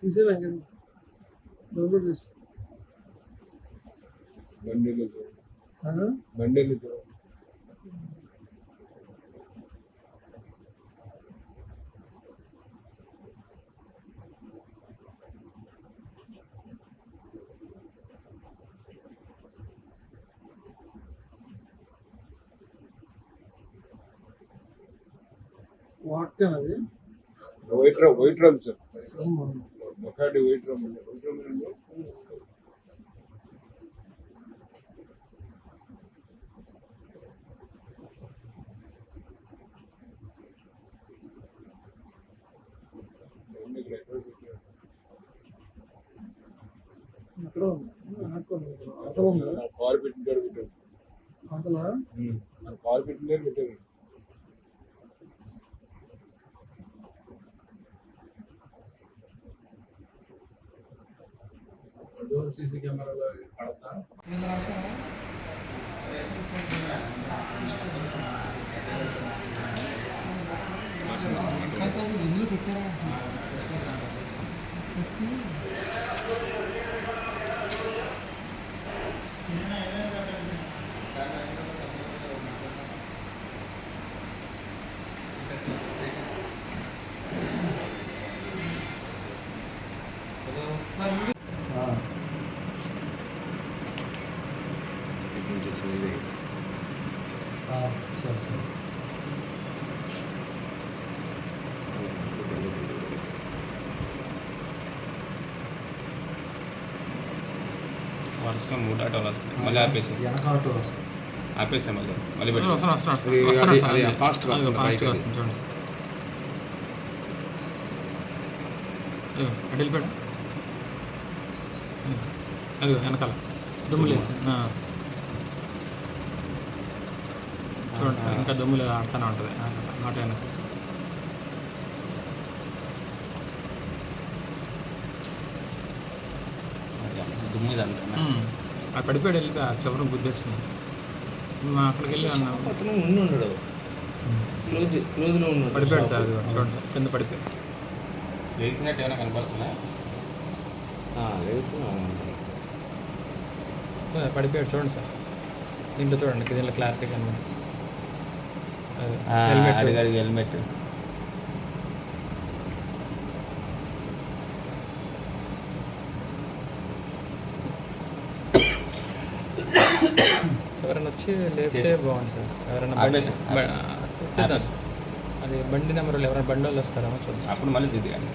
두세 방향 너무르스 만들어줘 나는 만들어줘 vodka అది. White rum white rum sir. మకాడి white rum white rum ఎక్కడ ఉంది. Car పెట్టిన కాడ పెట్టారు. కార్ పెట్టిన పెట్టారు. సీసీ కెమెరాలో పడతా ఇందులో పెట్టారా సరే సరే వరుసగా మూడు ఆటోలు వస్తాయి మళ్ళీ ఆపేసి వెనక ఆటో వస్తుంది. ఆపేసాం మళ్ళీ. మళ్ళీ పెట్టి వస్తాను వస్తాను వస్తాను సార్ వస్తుంది, ఫాస్ట్గా. వస్తుంది చూడండి. సార్ అటు వెళ్ళిపోయాడు అది వెనకాల. దుమ్ము లేదు సార్ ఆ. చూడండి సార్ ఇంకా దుమ్ములు ఆడుతూనే ఉంటుంది. ఆటో వెనక దుమ్ము. ఆ పడిపోయాడు వెళ్ళి ఆ చివరిని గుద్దేసుకుని. మేము అక్కడికి వెళ్ళి అన్నాం అతను ఉండి ఉండడు. క్లోజ్ క్లోజ్లో ఉన్నాడు పడిపోయాడు సార్ అది చూడండి సార్ కింద పడిపోయాడు. లేచినట్టు ఏమైనా కనపడుతుందా? ఆ, పడిపోయాడు చూడండి సార్. దీంట్లో చూడండి దీంట్లో క్లారిటీ కనబడి అడిగాడు హెల్మెట్ ఎవరైనా వచ్చి లేపితే బాగుంది సార్. ఎవరైనా బండి-. అది బండి నెంబర్లు ఎవరైనా బండి వాళ్ళు వస్తారేమో చూద్దాం. అప్పుడు మళ్ళీ దిద్దు కానీ